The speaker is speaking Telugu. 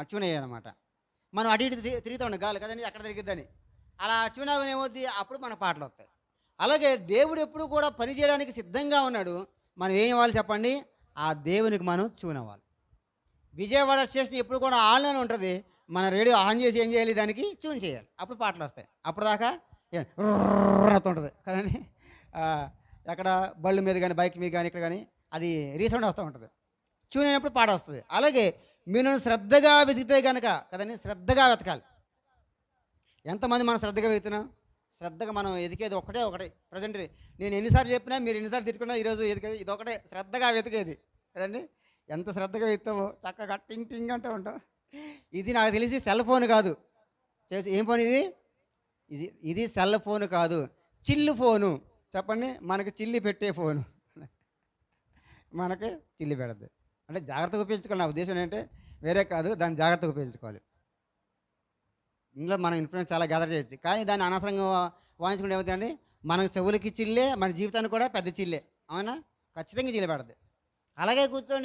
ట్యూన్ అయ్యారనమాట మనం అటు ఇటు తిరుగుతూ ఉండే గాలి కదండి ఎక్కడ తిరిగిద్దని. అలా ట్యూన్ అవ్వని ఏమవుద్ది అప్పుడు మన పాటలు వస్తాయి. అలాగే దేవుడు ఎప్పుడు కూడా పని చేయడానికి సిద్ధంగా ఉన్నాడు. మనం ఏం ఇవ్వాలి చెప్పండి? ఆ దేవునికి మనం ట్యూన్ అవ్వాలి. విజయవాడ స్టేషన్ ఎప్పుడు కూడా ఆన్లైన్ ఉంటుంది. మన రేడియో ఆన్ చేసి ఏం చేయాలి దానికి? ట్యూన్ చేయాలి. అప్పుడు పాటలు వస్తాయి. అప్పుడు దాకా ఉంటుంది కదండి ఎక్కడ బళ్ళు మీద కానీ బైక్ మీద కానీ ఇక్కడ కానీ అది రీసౌండ్ వస్తూ ఉంటుంది ట్యూన్ అయినప్పుడు పాట వస్తుంది అలాగే మీరు శ్రద్ధగా వెతికితే కనుక కదండి? శ్రద్ధగా వెతకాలి. ఎంతమంది మనం శ్రద్ధగా వెతుకుతున్నాం శ్రద్ధగా మనం ఎదికేది ఒకటే ఒకటే. ప్రజెంట్ నేను ఎన్నిసార్లు చెప్పినా మీరు ఎన్నిసార్లు తిట్టుకున్నా ఈరోజు ఎదికేది ఇది ఒకటే శ్రద్ధగా వెతికేది. కదండి? ఎంత శ్రద్ధగా వెతుతామో చక్కగా టింగ్ టింగ్ అంటూ ఉంటాం. ఇది నాకు తెలిసి సెల్ ఫోన్ కాదు. చేసి ఏం ఫోన్ ఇది? ఇది ఇది సెల్ ఫోన్ కాదు. చిల్లు ఫోను. చెప్పండి మనకి చిల్లి పెట్టే ఫోను. మనకి చిల్లి పెడద్దు. అంటే జాగ్రత్తగా ఉపయోగించుకోవాలి. నా ఉద్దేశం ఏంటంటే వేరే కాదు దాన్ని జాగ్రత్తగా ఉపయోగించుకోవాలి. ఇందులో మనం ఇన్ఫ్లుయెన్స్ చాలా గ్యాదర్ చేయొచ్చు. కానీ దాన్ని అనవసరంగా వాయించుకుంటే ఏమవుతుందండి మనకు చెవులకి చిల్లే మన జీవితాన్ని కూడా పెద్ద చిల్లే. అవునా? ఖచ్చితంగా చిల్లి అలాగే కూర్చొని